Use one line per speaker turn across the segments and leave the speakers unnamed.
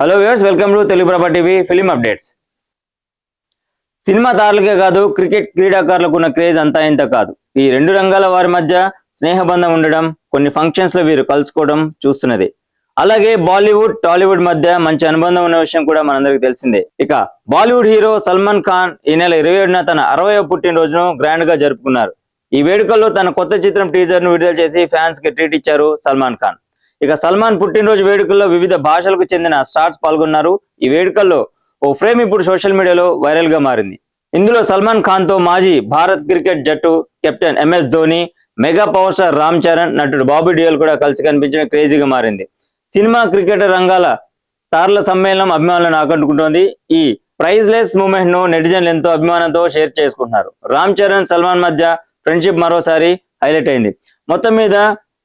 Hello viewers welcome to Telugu Prabha TV film updates cinema తారలకే కాదు cricket క్రీడాకారులకు ఉన్న craze అంతా ఇంత కాదు. ఈ రెండు రంగాల వారి మధ్య స్నేహబంధం ఉండడం కొన్ని ఫంక్షన్స్లో వీరు కలుసుకోవడం చూస్తున్నది. అలాగే బాలీవుడ్ టాలీవుడ్ మధ్య మంచి అనుబంధం ఉన్న విషయం కూడా మనందరికీ తెలిసిందే. ఇక బాలీవుడ్ హీరో సల్మాన్ ఖాన్ ఈ నెల ఇరవై ఏడున తన అరవై పుట్టినరోజును గ్రాండ్గా జరుపుకున్నారు. ఈ వేడుకల్లో తన కొత్త చిత్రం టీజర్ను విడుదల చేసి ఫ్యాన్స్కి ట్రీట్ ఇచ్చారు సల్మాన్ ఖాన్. ఇక సల్మాన్ పుట్టినరోజు వేడుకల్లో వివిధ భాషలకు చెందిన స్టార్స్ పాల్గొన్నారు. ఈ వేడుకల్లో ఓ ఫ్రేమ్ ఇప్పుడు సోషల్ మీడియాలో వైరల్గా మారింది. ఇందులో సల్మాన్ ఖాన్తో మాజీ భారత్ క్రికెట్ జట్టు captain MS Dhoni mega power star Ram Charan నటుడు బాబీ డియోల్ కూడా కలిసి కనిపించడం క్రేజీగా మారింది. సినిమా క్రికెట్ రంగాల తారల సమ్మేళనం అభిమానులను ఆకట్టుకుంటోంది. ఈ ప్రైజ్లెస్ మూమెంట్ను నెటిజన్లు ఎంతో అభిమానంతో షేర్ చేసుకుంటున్నారు. రామ్ చరణ్ సల్మాన్ మధ్య ఫ్రెండ్షిప్ మరోసారి హైలైట్ అయింది. మొత్తం మీద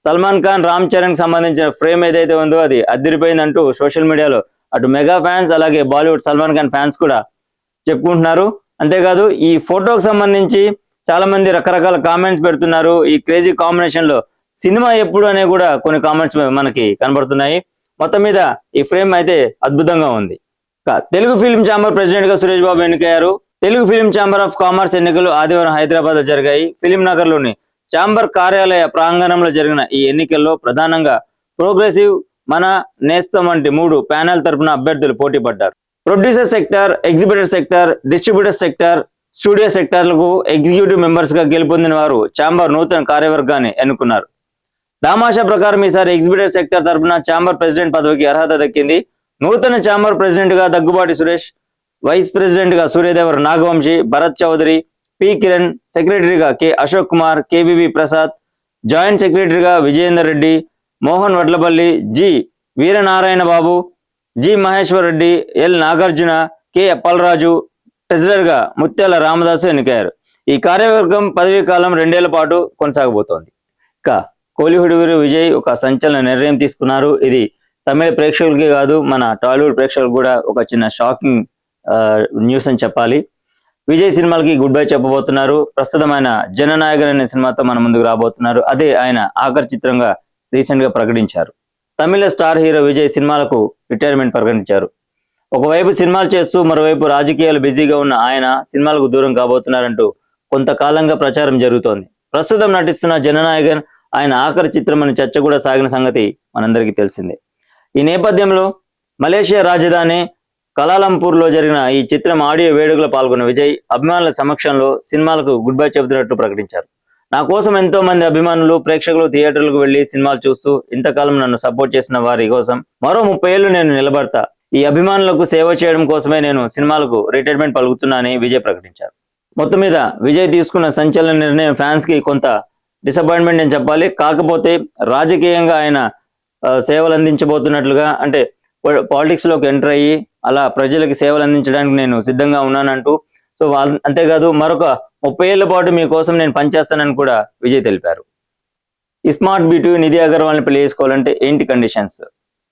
సల్మాన్ ఖాన్ రామ్ చరణ్ సంబంధించిన ఫ్రేమ్ ఏదైతే ఉందో అది అదిరిపోయిందంటూ సోషల్ మీడియాలో అటు మెగా ఫ్యాన్స్ అలాగే బాలీవుడ్ సల్మాన్ ఖాన్ ఫ్యాన్స్ కూడా చెప్పుకుంటున్నారు. అంతేకాదు ఈ ఫోటోకి సంబంధించి చాలా మంది రకరకాల కామెంట్స్ పెడుతున్నారు. ఈ క్రేజీ కాంబినేషన్లో సినిమా ఎప్పుడు అనే కూడా కొన్ని కామెంట్స్ మనకి కనబడుతున్నాయి. మొత్తం మీద ఈ ఫ్రేమ్ అయితే అద్భుతంగా ఉంది. తెలుగు ఫిల్మ్ ఛాంబర్ ప్రెసిడెంట్గా సురేష్ బాబు ఎన్నికయ్యారు. Telugu film chamber of commerce ఎన్నికలు ఆదివారం హైదరాబాద్లో జరిగాయి. ఫిలిం నగర్లోని చాంబర్ కార్యాలయ ప్రాంగణంలో జరిగిన ఈ ఎన్నికల్లో ప్రధానంగా ప్రోగ్రెసివ్ మన నేస్తం వంటి మూడు ప్యానెల్ తరపున అభ్యర్థులు పోటీ పడ్డారు. Producer sector exhibitor sector distributor sector studio సెక్టార్లకు executive మెంబర్స్గా గెలుపొందిన వారు చాంబర్ నూతన కార్యవర్గాన్ని ఎన్నుకున్నారు. దామాషా ప్రకారం ఈసారి ఎగ్జిబిటర్ సెక్టర్ తరపున చాంబర్ ప్రెసిడెంట్ పదవికి అర్హత దక్కింది. నూతన చాంబర్ ప్రెసిడెంట్గా దగ్గుబాటి సురేష్ వైస్ ప్రెసిడెంట్గా సూర్యదేవర్ నాగవంశి భరత్ చౌదరి పి కిరణ్ సెక్రటరీగా K Ashok Kumar KVV Prasad joint సెక్రటరీగా Vijayender Reddy Mohan Vadlapalli G Veeranarayana Babu G Maheshwar Reddy L Nagarjuna K Appalaraju ట్రెజరర్గా ముత్యాల రామదాసు ఎన్నికయ్యారు. ఈ కార్యవర్గం పదవీ కాలం రెండేళ్ళ పాటు కొనసాగబోతోంది. ఇక కోలీవుడ్ వీరు విజయ్ ఒక సంచలన నిర్ణయం తీసుకున్నారు. ఇది తమిళ ప్రేక్షకులకి కాదు మన టాలీవుడ్ ప్రేక్షకులకు కూడా ఒక చిన్న షాకింగ్ న్యూస్ అని చెప్పాలి. విజయ్ సినిమాలకి గుడ్ బై చెప్పబోతున్నారు. ప్రస్తుతం ఆయన జననాయకన్ అనే సినిమాతో మన ముందుకు రాబోతున్నారు. అదే ఆయన ఆఖరి చిత్రంగా రీసెంట్గా ప్రకటించారు. తమిళ స్టార్ హీరో విజయ్ సినిమాలకు రిటైర్మెంట్ ప్రకటించారు. ఒకవైపు సినిమాలు చేస్తూ మరోవైపు రాజకీయాలు బిజీగా ఉన్న ఆయన సినిమాలకు దూరం కాబోతున్నారంటూ కొంతకాలంగా ప్రచారం జరుగుతోంది. ప్రస్తుతం నటిస్తున్న జననాయకన్ ఆయన ఆఖరి చిత్రం అని చర్చ కూడా సాగిన సంగతి మనందరికీ తెలిసిందే. ఈ నేపథ్యంలో మలేషియా రాజధాని కలాలంపూర్లో జరిగిన ఈ చిత్రం ఆడియో వేడుకలో పాల్గొన్న విజయ్ అభిమానుల సమక్షంలో సినిమాలకు గుడ్ బై చెబుతున్నట్టు ప్రకటించారు. నా కోసం ఎంతో మంది అభిమానులు ప్రేక్షకులు థియేటర్లకు వెళ్ళి సినిమాలు చూస్తూ ఇంతకాలం నన్ను సపోర్ట్ చేసిన వారి కోసం మరో ముప్పై ఏళ్ళు నేను నిలబడతా. ఈ అభిమానులకు సేవ చేయడం కోసమే నేను సినిమాలకు రిటైర్మెంట్ పలుకుతున్నానని విజయ్ ప్రకటించారు. మొత్తం మీద విజయ్ తీసుకున్న సంచలన నిర్ణయం ఫ్యాన్స్కి కొంత డిసప్పాయింట్మెంట్ అని చెప్పాలి. కాకపోతే రాజకీయంగా ఆయన సేవలు అందించబోతున్నట్లుగా అంటే పాలిటిక్స్లోకి ఎంటర్ అయ్యి అలా ప్రజలకు సేవలు అందించడానికి నేను సిద్ధంగా ఉన్నానంటూ సో అంతేకాదు మరొక ముప్పై ఏళ్ళ పాటు మీకోసం నేను పనిచేస్తానని కూడా విజయ్ తెలిపారు. ఈ స్మార్ట్ బీటు నిధి అగర్వాల్ని పెళ్ళి చేసుకోవాలంటే ఏంటి కండిషన్స్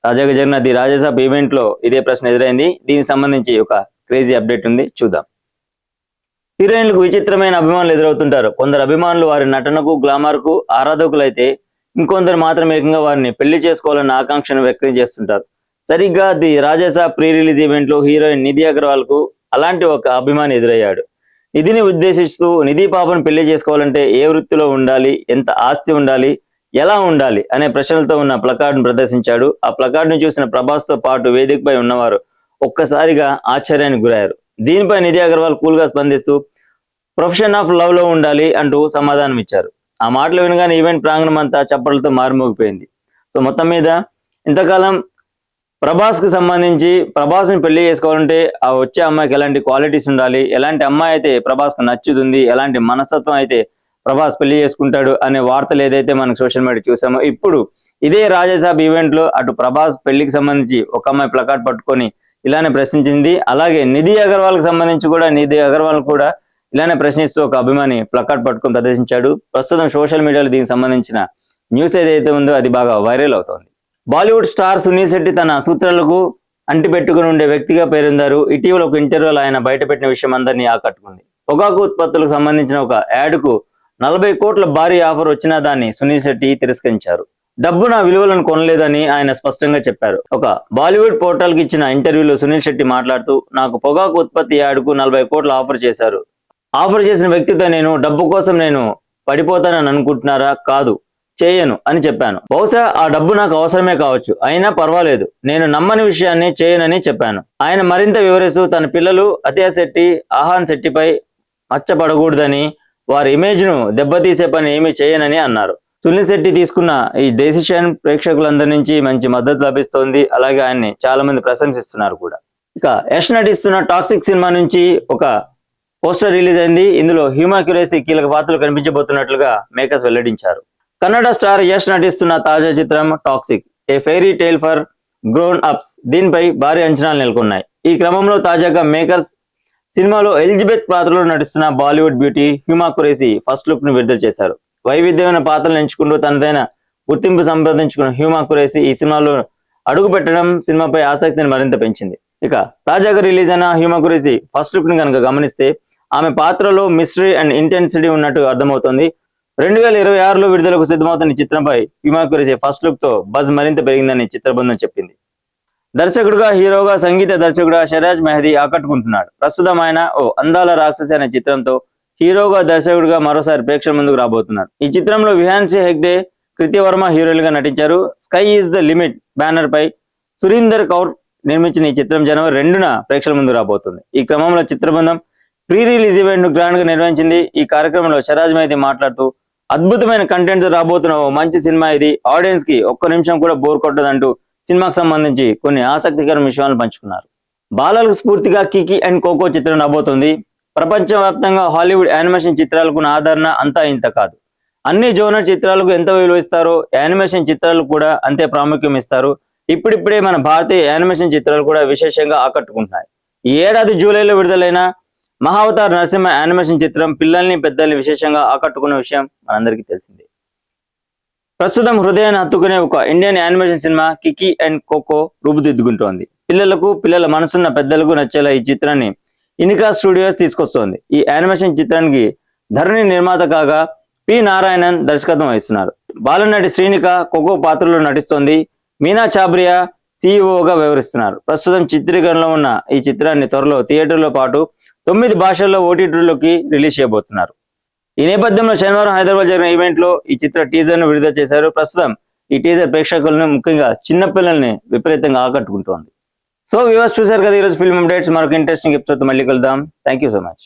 తాజాగా జరిగిన ది రాజ్యసభ ఈవెంట్లో ఇదే ప్రశ్న ఎదురైంది. దీనికి సంబంధించి ఒక క్రేజీ అప్డేట్ ఉంది. చూద్దాం. హీరోయిన్లకు విచిత్రమైన అభిమానులు ఎదురవుతుంటారు. కొందరు అభిమానులు వారి నటనకు గ్లామర్కు ఆరాధకులైతే ఇంకొందరు మాత్రం ఏకంగా వారిని పెళ్ళి చేసుకోవాలన్న ఆకాంక్షను వ్యక్తం చేస్తుంటారు. సరిగ్గా ది రాజసా ప్రీ రిలీజ్ ఈవెంట్లో హీరోయిన్ నిధి అగర్వాల్కు అలాంటి ఒక అభిమాని ఎదురయ్యాడు. నిధిని ఉద్దేశిస్తూ నిధి పాపను పెళ్ళి చేసుకోవాలంటే ఏ వృత్తిలో ఉండాలి ఎంత ఆస్తి ఉండాలి ఎలా ఉండాలి అనే ప్రశ్నలతో ఉన్న ప్లకార్డును ప్రదర్శించాడు. ఆ ప్లకార్డును చూసిన ప్రభాస్తో పాటు వేదికపై ఉన్నవారు ఒక్కసారిగా ఆశ్చర్యానికి గురయ్యారు. దీనిపై నిధి అగర్వాల్ కూల్గా స్పందిస్తూ ప్రొఫెషన్ ఆఫ్ లవ్లో ఉండాలి అంటూ సమాధానం ఇచ్చారు. ఆ మాటలు వినగానే ఈవెంట్ ప్రాంగణం అంతా చప్పట్లతో మారుమోగిపోయింది. సో మొత్తం మీద ఇంతకాలం ప్రభాస్కి సంబంధించి ప్రభాస్ని పెళ్ళి చేసుకోవాలంటే ఆ వచ్చే అమ్మాయికి ఎలాంటి క్వాలిటీస్ ఉండాలి? ఎలాంటి అమ్మాయి అయితే ప్రభాస్కు నచ్చుతుంది? ఎలాంటి మనస్తత్వం అయితే ప్రభాస్ పెళ్ళి చేసుకుంటాడు అనే వార్తలు ఏదైతే మనకు సోషల్ మీడియా చూసామో ఇప్పుడు ఇదే రాజాసాబ్ ఈవెంట్లో అటు ప్రభాస్ పెళ్ళికి సంబంధించి ఒక అమ్మాయి ప్లకార్డ్ పట్టుకొని ఇలానే ప్రశ్నించింది. అలాగే నిధి అగర్వాల్కి సంబంధించి కూడా నిధి అగర్వాల్ కూడా ఇలానే ప్రశ్నిస్తూ ఒక అభిమాని ప్లకార్డ్ పట్టుకొని ప్రదర్శించాడు. ప్రస్తుతం సోషల్ మీడియాలో దీనికి సంబంధించిన న్యూస్ ఏదైతే ఉందో అది బాగా వైరల్ అవుతోంది. బాలీవుడ్ స్టార్ సునీల్ శెట్టి తన సూత్రాలకు అంటిపెట్టుకుని ఉండే వ్యక్తిగా పేరొందారు. ఇటీవల ఒక ఇంటర్వ్యూలో ఆయన బయటపెట్టిన విషయం అందరినీ ఆకట్టుకుంది. పొగాకు ఉత్పత్తులకు సంబంధించిన ఒక యాడ్కు నలభై కోట్ల భారీ ఆఫర్ వచ్చినా దాన్ని సునీల్ శెట్టి తిరస్కరించారు. డబ్బు నా విలువలను కొనలేదని ఆయన స్పష్టంగా చెప్పారు. ఒక బాలీవుడ్ పోర్టల్కి ఇచ్చిన ఇంటర్వ్యూలో సునీల్ శెట్టి మాట్లాడుతూ నాకు పొగాకు ఉత్పత్తి యాడ్కు నలభై కోట్లు ఆఫర్ చేశారు. ఆఫర్ చేసిన వ్యక్తితో నేను డబ్బు కోసం నేను పడిపోతానని అనుకుంటున్నారా? కాదు. చేయను అని చెప్పాను. బహుశా ఆ డబ్బు నాకు అవసరమే కావచ్చు. అయినా పర్వాలేదు. నేను నమ్మని విషయాన్ని చేయనని చెప్పాను. ఆయన మరింత వివరిస్తూ తన పిల్లలు అతియా శెట్టి ఆహాన్ శెట్టిపై మచ్చపడకూడదని వారి ఇమేజ్ను దెబ్బతీసే పని ఏమీ చేయనని అన్నారు. సునీల్ శెట్టి తీసుకున్న ఈ డెసిషన్ ప్రేక్షకులందరి నుంచి మంచి మద్దతు లభిస్తోంది. అలాగే ఆయన్ని చాలా మంది ప్రశంసిస్తున్నారు కూడా. ఇక యష్ నటిస్తున్న టాక్సిక్ సినిమా నుంచి ఒక పోస్టర్ రిలీజ్ అయింది. ఇందులో హ్యూమా క్యురేసీ కీలక పాత్రలు కనిపించబోతున్నట్లుగా మేకర్స్ వెల్లడించారు. కన్నడ స్టార్ యష్ నటిస్తున్న తాజా చిత్రం toxic a fairy tale for grown ups. దీనిపై భారీ అంచనాలు నెలకొన్నాయి. ఈ క్రమంలో తాజాగా మేకర్స్ సినిమాలో ఎలిజబెత్ పాత్రలో నటిస్తున్న Bollywood beauty Huma Qureshi first లుక్ను విడుదల చేశారు. వైవిధ్యమైన పాత్రలు ఎంచుకుంటూ తనదైన గుర్తింపు సంప్రదించుకున్న హ్యూమా కురేసి ఈ సినిమాలో అడుగు పెట్టడం సినిమాపై ఆసక్తిని మరింత పెంచింది. ఇక తాజాగా రిలీజ్ అయిన హ్యూమా కురేసి ఫస్ట్ లుక్ని కనుక గమనిస్తే ఆమె పాత్రలో మిస్టరీ అండ్ ఇంటెన్సిటీ ఉన్నట్టు అర్థమవుతోంది. రెండు వేల ఇరవై ఆరులో విడుదలకు సిద్ధమవుతున్న చిత్రంపై హ్యూమా ఫస్ట్ లుక్తో బజ్ మరింత పెరిగిందని చిత్ర బృందం చెప్పింది. దర్శకుడుగా హీరోగా సంగీత దర్శకుడుగా షరాజ్ మెహదీ ఆకట్టుకుంటున్నాడు. ప్రస్తుతం ఆయన ఓ అందాల రాక్షసి అనే చిత్రంతో హీరోగా దర్శకుడుగా మరోసారి ప్రేక్షకుల ముందుకు రాబోతున్నారు ఈ చిత్రంలో విహాన్సీ హెగ్డే కృతి వర్మ హీరోలుగా నటించారు. Sky is the limit banner పై సురీందర్ కౌర్ నిర్మించిన ఈ చిత్రం జనవరి రెండున ప్రేక్షకుల ముందు రాబోతుంది. ఈ క్రమంలో చిత్రబృందం ప్రీ రిలీజ్ ఈవెంట్ను గ్రాండ్గా నిర్వహించింది. ఈ కార్యక్రమంలో షరాజ్ మెహదీ మాట్లాడుతూ అద్భుతమైన కంటెంట్తో రాబోతున్న ఓ మంచి సినిమా ఇది. ఆడియన్స్కి ఒక్క నిమిషం కూడా బోర్ కొట్టదంటూ సినిమాకు సంబంధించి కొన్ని ఆసక్తికర విషయాలు పంచుకున్నారు. బాలలకు స్ఫూర్తిగా కికి అండ్ కోకో చిత్రం రాబోతుంది. ప్రపంచవ్యాప్తంగా హాలీవుడ్ యానిమేషన్ చిత్రాలకు ఆదరణ అంతా ఇంత కాదు. అన్ని జోనర్ చిత్రాలకు ఎంత విలువ ఇస్తారో యానిమేషన్ చిత్రాలు కూడా అంతే ప్రాముఖ్యం ఇస్తారు. ఇప్పుడిప్పుడే మన భారతీయ యానిమేషన్ చిత్రాలు కూడా విశేషంగా ఆకట్టుకుంటున్నాయి. ఈ ఏడాది జూలైలో విడుదలైన మహావతార్ నరసింహ యానిమేషన్ చిత్రం పిల్లల్ని పెద్దల్ని విశేషంగా ఆకట్టుకున్న విషయం మనందరికీ తెలిసిందే. ప్రస్తుతం హృదయాన్ని హత్తుకునే ఒక Indian animation cinema Kiki and Koko రూపుదిద్దుకుంటోంది. పిల్లలకు పిల్లల మనసున్న పెద్దలకు నచ్చేలా ఈ చిత్రాన్ని ఇనికా స్టూడియోస్ తీసుకొస్తోంది. ఈ యానిమేషన్ చిత్రానికి ధరణి నిర్మాత కాగా పి. నారాయణన్ దర్శకత్వం వహిస్తున్నారు. బాలనటి శ్రీనిక కోకో పాత్రలో నటిస్తోంది. మీనా చాబ్రియా సీఈఓగా వివరిస్తున్నారు. ప్రస్తుతం చిత్రీకరణలో ఉన్న ఈ చిత్రాన్ని త్వరలో థియేటర్లో పాటు తొమ్మిది భాషల్లో ఓటీటీలోకి రిలీజ్ చేయబోతున్నారు. ఈ నేపథ్యంలో శనివారం హైదరాబాద్ జరిగిన ఈవెంట్లో ఈ చిత్ర టీజర్ను విడుదల చేశారు. ప్రస్తుతం ఈ టీజర్ ప్రేక్షకులను ముఖ్యంగా చిన్నపిల్లల్ని విపరీతంగా ఆకట్టుకుంటోంది. సో వివర్స్ చూశారు కదా ఈరోజు ఫిల్మ్ అప్డేట్స్. మరొక ఇంట్రెస్టింగ్ ఎపిసోడ్ మళ్ళీ కలుద్దాం. Thank you so much